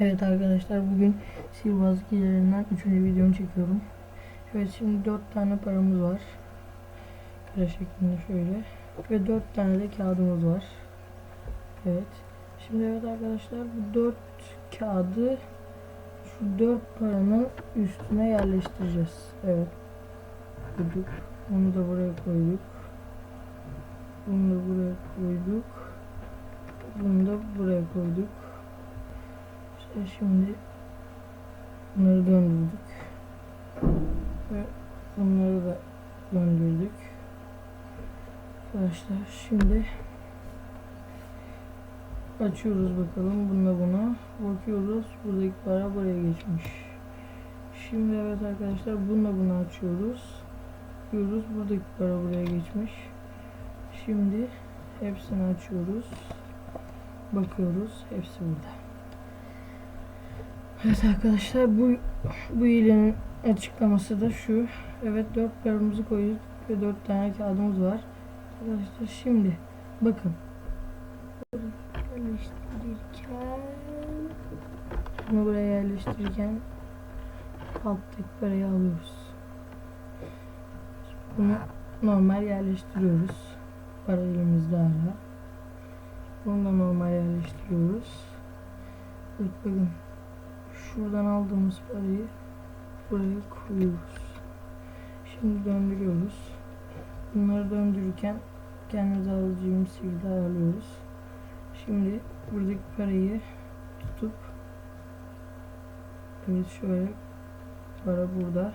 Evet arkadaşlar bugün sihirbazlık hilelerinden 3. videomu çekiyorum. Evet şimdi 4 tane paramız var. Kare şeklinde şöyle. Ve 4 tane de kağıdımız var. Evet. Şimdi evet arkadaşlar bu 4 kağıdı şu 4 paranın üstüne yerleştireceğiz. Evet. Koyduk. Bunu da buraya koyduk. Bunu da buraya koyduk. Bunu da buraya koyduk. İşte şimdi bunları döndürdük. Ve bunları da döndürdük. Arkadaşlar şimdi açıyoruz bakalım bununla buna. Bakıyoruz buradaki para buraya geçmiş. Şimdi evet arkadaşlar bununla bunu açıyoruz. Bakıyoruz buradaki para buraya geçmiş. Şimdi hepsini açıyoruz. Bakıyoruz hepsi burada. Evet arkadaşlar bu bu hilenin açıklaması da şu. Evet 4 paramızı koyduk ve 4 tane kağıdımız var. Arkadaşlar şimdi bakın. Yerleştirirken bunu buraya yerleştirirken alttaki parayı alıyoruz. Bunu normal yerleştiriyoruz. Para elimizde hala. Bunu da normal yerleştiriyoruz. Evet bakın şuradan aldığımız parayı buraya koyuyoruz. Şimdi döndürüyoruz. Bunları döndürürken kendimize alacağımız şekilde ayarlıyoruz. Şimdi buradaki parayı tutup evet şöyle para burada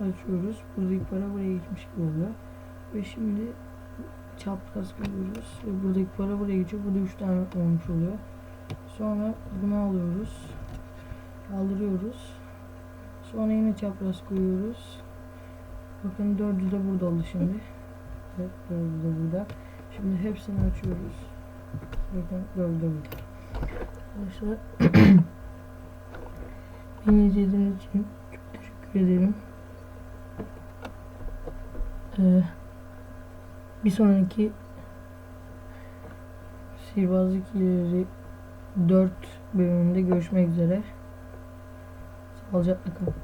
açıyoruz. Buradaki para buraya geçmiş gibi oluyor. Ve şimdi çapraz koyuyoruz. Ve buradaki para buraya geçiyor. Burada 3 tane olmuş oluyor. Sonra bunu alıyoruz. Kaldırıyoruz. Sonra yine çapraz koyuyoruz. Bakın dördü de burada oldu şimdi. Evet dördü de burada. Şimdi hepsini açıyoruz. Bakın dördü de burada. Arkadaşlar beni izlediğiniz için çok teşekkür ederim. Ee, bir sonraki sihirbazlık ileri 4 bölümünde görüşmek üzere. Sağlıcakla kalın.